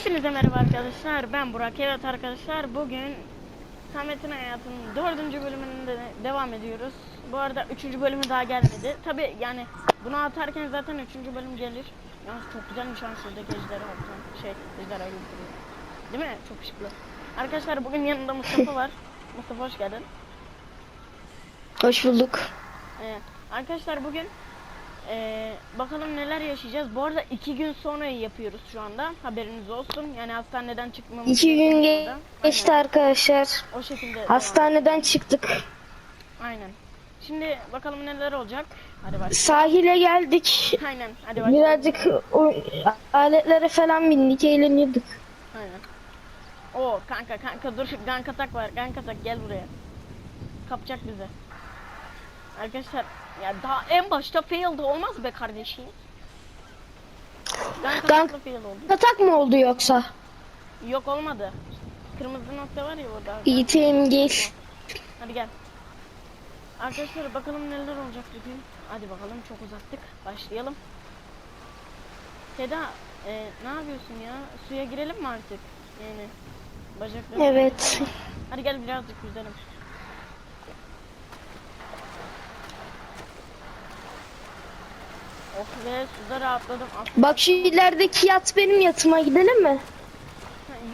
Hepinize merhaba arkadaşlar. Ben Burak. Evet arkadaşlar bugün Samet'in hayatının dördüncü bölümünde devam ediyoruz. Bu arada üçüncü bölümü daha gelmedi. Tabi yani bunu atarken zaten üçüncü bölüm gelir. Yalnız çok güzelmiş an şuradaki ejderi altın. Şey ejderha gibi. Değil mi? Çok şıklı. Arkadaşlar bugün yanında Mustafa var. Mustafa hoş geldin. Hoş bulduk. Ee, arkadaşlar bugün ee, bakalım neler yaşayacağız. Bu arada iki gün sonra yapıyoruz şu anda. Haberiniz olsun. Yani hastaneden çıkmamız İki gün da. geçti arkadaşlar. O şekilde. Hastaneden çıktık. devam. Aynen. Şimdi bakalım neler olacak. Hadi başlayalım. Sahile geldik. Aynen. Hadi başlayalım. Birazcık o, aletlere falan bindik, eğleniyorduk. Aynen. Oo kanka kanka dur gank atak var. Gank atak gel buraya. Kapacak bizi. Arkadaşlar ya daha en başta fail'dı olmaz be kardeşim. Gank Gank- atakla fail oldu. Atak mı oldu yoksa? Yok olmadı. Kırmızı nokta var ya orada. Yiğitim gel. Hadi gel. Arkadaşlar bakalım neler olacak bugün. Hadi bakalım çok uzattık. Başlayalım. Seda e, ne yapıyorsun ya? Suya girelim mi artık? Yani bacaklarım. Evet. Hadi gel birazcık yüzelim. Oh be suda rahatladım. Aslında Bak şu ilerideki yat benim yatıma gidelim mi?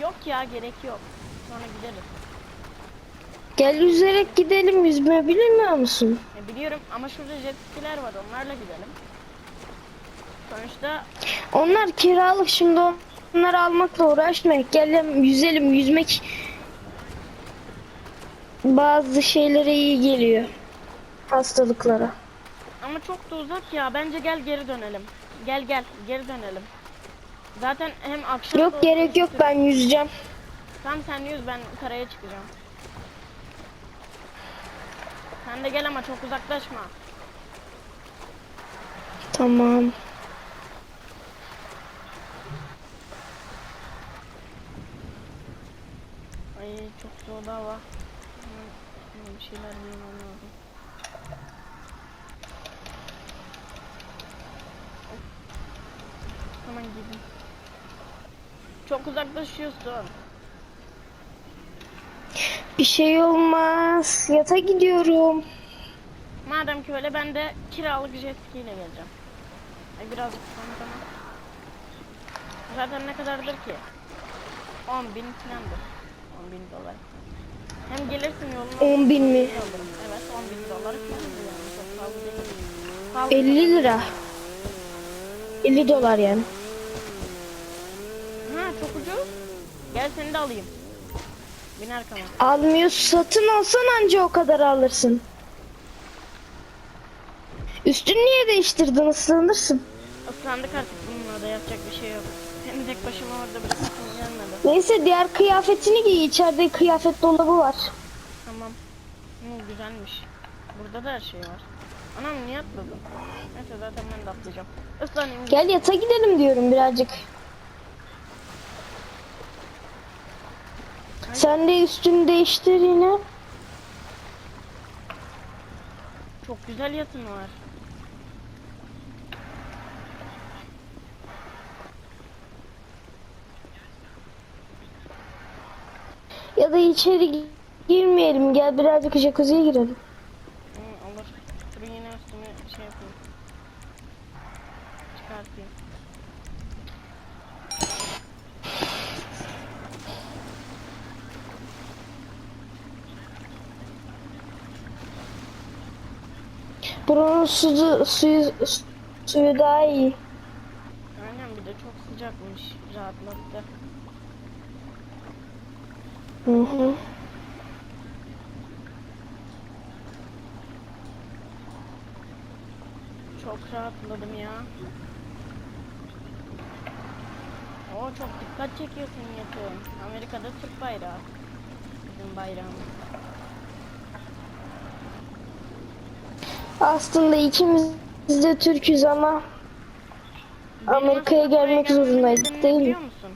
yok ya gerek yok. Sonra gideriz. Gel yüzerek gidelim yüzme bilmiyor musun? E, biliyorum ama şurada jet skiler var onlarla gidelim. Sonuçta Onlar kiralık şimdi onları almakla uğraşmayın. Gel yüzelim yüzmek bazı şeylere iyi geliyor. Hastalıklara. Ama çok da uzak ya. Bence gel geri dönelim. Gel gel geri dönelim. Zaten hem akşam da Yok gerek yok ben yüzeceğim. Tamam sen yüz ben karaya çıkacağım. Sen de gel ama çok uzaklaşma. Tamam. Ay çok hava. Hemen- hemen Bir şeyler giymem lazım. Hemen giydim. Çok uzaklaşıyorsun. Bir şey olmaz. Yata gidiyorum. Madem ki öyle ben de kiralık jet ski ile geleceğim. Birazcık sonra tamam. Zaten ne kadardır ki? 10 bin falandır. 10 bin dolar. Hem gelirsin yoluna. 10 bin mi? alırım. Evet 10 bin dolar falandır yani. Çok fazla değil. Fazla 50 lira. 50 dolar yani. Ha çok ucuz. Gel seni de alayım. Bin arkama. Almıyor satın alsan anca o kadar alırsın. Üstünü niye değiştirdin ıslanırsın. Islandık artık bununla da yapacak bir şey yok. Seni tek başıma orada bırakasım gelmedi. Neyse diğer kıyafetini giy. İçeride kıyafet dolabı var. Tamam. Bu güzelmiş. Burada da her şey var. Anam niye atladın? Neyse zaten ben de atlayacağım. Islanayım. Gel yata gidelim diyorum birazcık. Sen de üstünü değiştir yine. Çok güzel yatın var. Ya da içeri gi- girmeyelim. Gel birazcık jacuzziye girelim. Hı, olur. Dur yine üstümü şey yapayım. Çıkartayım. Buranın suyu, suyu, suyu daha iyi. Aynen bir de çok sıcakmış. Rahatlattı. Hı hı. Çok rahatladım ya. Oo çok dikkat çekiyorsun yatın. Amerika'da Türk bayrağı. Bizim bayrağımız. Aslında ikimiz de Türk'üz ama Amerika'ya gelmek zorundaydık değil mi? Musun?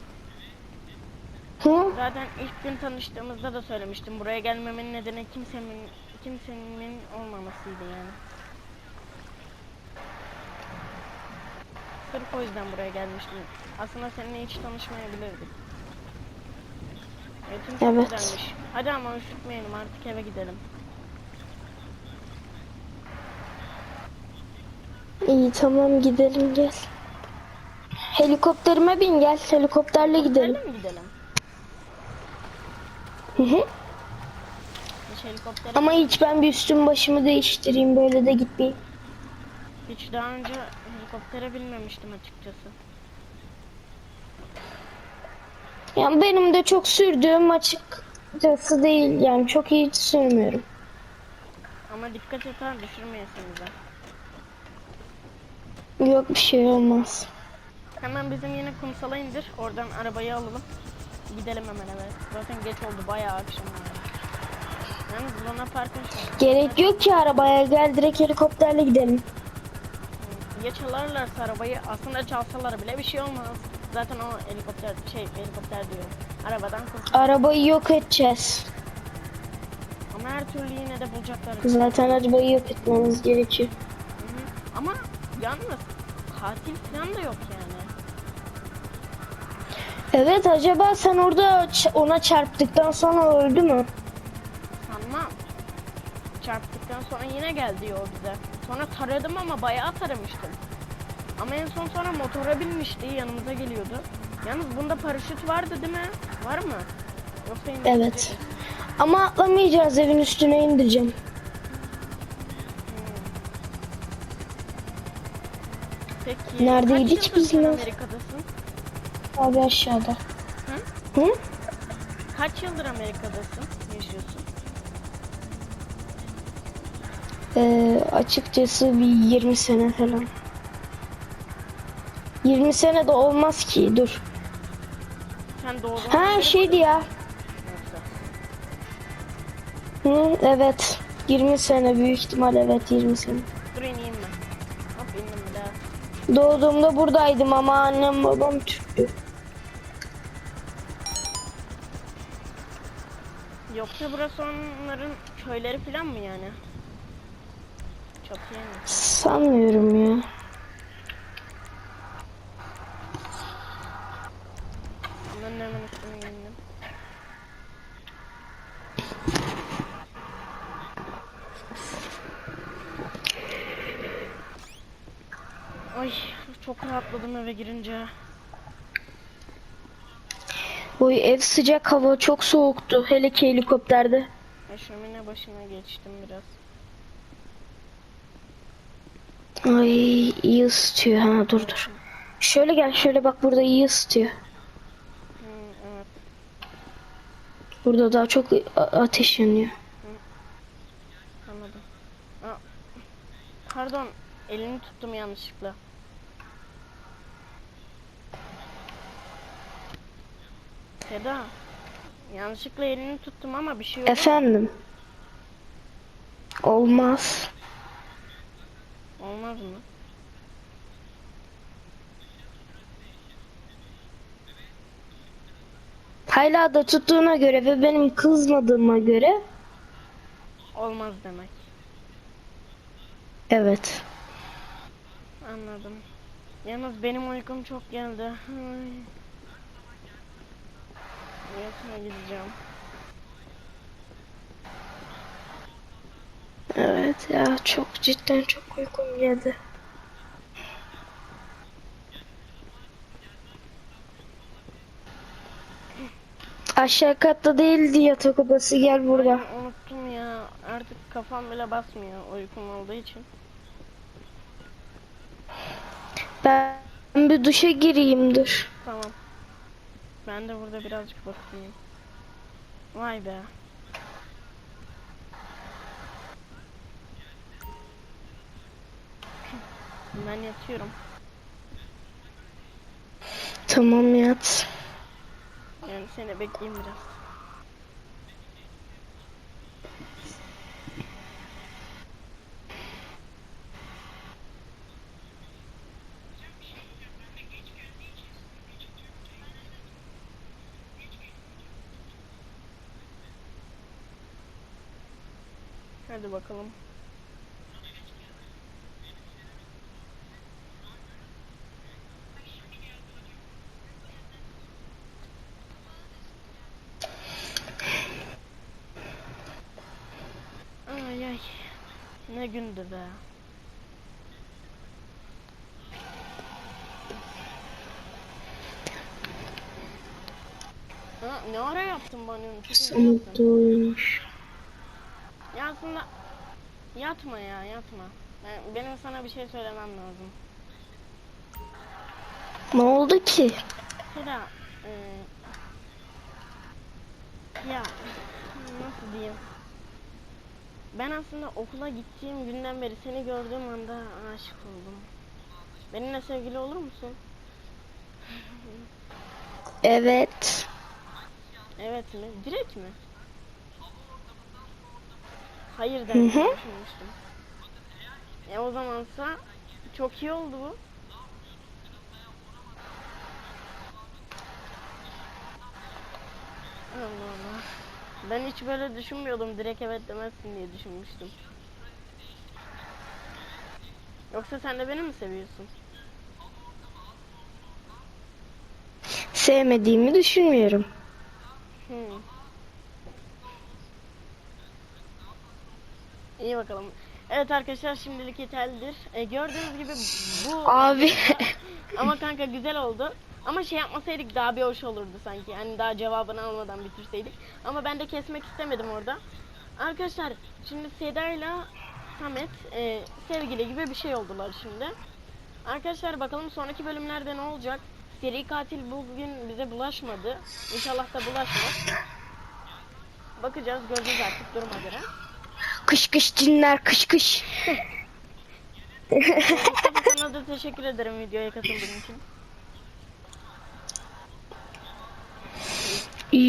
Hı? Zaten ilk gün tanıştığımızda da söylemiştim. Buraya gelmemin nedeni kimsenin kimsenin olmamasıydı yani. Sırf o yüzden buraya gelmiştim. Aslında seninle hiç tanışmayabilirdik. Eğitim Evet. güzelmiş. Hadi ama üşütmeyelim artık eve gidelim. İyi tamam gidelim gel. Helikopterime bin gel. Helikopterle gidelim. Gidelim mi gidelim? Hı hı. Hiç Ama hiç ben bir üstüm başımı değiştireyim böyle de gitmeyeyim. hiç daha önce helikoptere binmemiştim açıkçası. Yani benim de çok sürdüğüm açıkçası değil. Yani çok iyi sürmüyorum. Ama dikkat et ha düşürmeyesin bize. Yok bir şey olmaz. Hemen bizim yine kumsala indir. Oradan arabayı alalım. Gidelim hemen eve. Zaten geç oldu bayağı akşam oldu. Yalnız Luna Park'ın Gerek yok ki arabaya gel direkt helikopterle gidelim. Ya çalarlarsa arabayı aslında çalsalar bile bir şey olmaz. Zaten o helikopter şey helikopter diyorum. Arabadan kurtul. Arabayı yok edeceğiz. Ama her türlü yine de bulacaklar. Zaten arabayı yok etmemiz gerekiyor. Hı hı. Ama yalnız katil falan da yok yani. Evet acaba sen orada ona çarptıktan sonra öldü mü? Sanmam. Çarptıktan sonra yine geldi o bize. Sonra taradım ama bayağı taramıştım. Ama en son sonra motora binmişti yanımıza geliyordu. Yalnız bunda paraşüt vardı değil mi? Var mı? Yoksa Evet. Ama atlamayacağız evin üstüne indireceğim. Peki. Neredeydik kaç biz yıldır lan? Amerika'dasın? Abi aşağıda. Hı? Hı? Kaç yıldır Amerika'dasın? Yaşıyorsun? Ee, açıkçası bir 20 sene falan. 20 sene de olmaz ki dur. Sen doğdun. Ha şeydi ya. Hı, evet. 20 sene büyük ihtimal evet 20 sene. Dur ben. Doğduğumda buradaydım ama annem babam Türktü. Yoksa burası onların köyleri falan mı yani? Çok mi? Sanmıyorum ya. Bunların hemen üstüne indim. Ay çok rahatladım eve girince. Bu ev sıcak hava çok soğuktu hele ki helikopterde. Ya şömine başına geçtim biraz. Ay iyi ısıtıyor ha dur dur. Şöyle gel şöyle bak burada iyi ısıtıyor. Evet. Burada daha çok ateş yanıyor. Anladım. Aa, pardon, elini tuttum yanlışlıkla. Seda, yanlışlıkla elini tuttum ama bir şey mu? Efendim. Olmaz. Olmaz mı? Hala da tuttuğuna göre ve benim kızmadığıma göre Olmaz demek. evet. Anladım. Yalnız benim uykum çok geldi. Yatağa gideceğim. Evet ya çok cidden çok uykum geldi. Aşağı katta değildi yatak odası gel burada. Ay, unuttum ya. Artık kafam bile basmıyor uykum olduğu için. Ben bir duşa gireyim dur. Tamam. Ben de burada birazcık bakayım. Vay be. Ben yatıyorum. Tamam yat. Yani seni bekleyeyim biraz. Hadi bakalım. Ay ay. Ne gündü be. Ha, ne ara yaptın bana? Sanat doğruymuş aslında yatma ya yatma. Ben, benim sana bir şey söylemem lazım. Ne oldu ki? Seda, e, ya nasıl diyeyim? Ben aslında okula gittiğim günden beri seni gördüğüm anda aşık oldum. Benimle sevgili olur musun? Evet. Evet mi? Direkt mi? Hayır hı. düşünmüştüm. E o zamansa çok iyi oldu bu. Allah Allah. Ben hiç böyle düşünmüyordum. Direkt evet demezsin diye düşünmüştüm. Yoksa sen de beni mi seviyorsun? Sevmediğimi düşünmüyorum. Hmm. İyi bakalım. Evet arkadaşlar şimdilik yeterlidir. E, gördüğünüz gibi bu Abi. ama kanka güzel oldu. Ama şey yapmasaydık daha bir hoş olurdu sanki. Hani daha cevabını almadan bitirseydik. Ama ben de kesmek istemedim orada. Arkadaşlar şimdi Seda ile Samet e, sevgili gibi bir şey oldular şimdi. Arkadaşlar bakalım sonraki bölümlerde ne olacak? Seri katil bugün bize bulaşmadı. İnşallah da bulaşmaz. Bakacağız göreceğiz artık duruma göre. Kış kış cinler kış kış. Sana da teşekkür ederim videoya katıldığın için.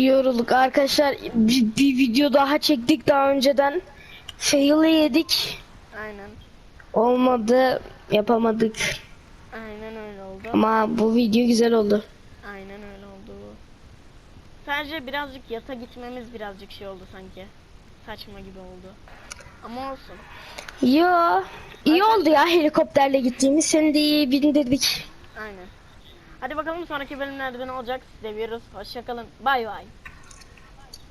Yorulduk arkadaşlar. Bir, bir video daha çektik daha önceden. Fail'ı yedik. Aynen. Olmadı. Yapamadık. Aynen öyle oldu. Ama bu video güzel oldu. Aynen öyle oldu. Sadece birazcık yata gitmemiz birazcık şey oldu sanki. Saçma gibi oldu. Ama olsun. Yo. iyi oldu ya helikopterle gittiğimiz. Seni de iyi bindirdik. Aynen. Hadi bakalım sonraki bölümlerde ne olacak. Seviyoruz. Hoşçakalın. Bay bay.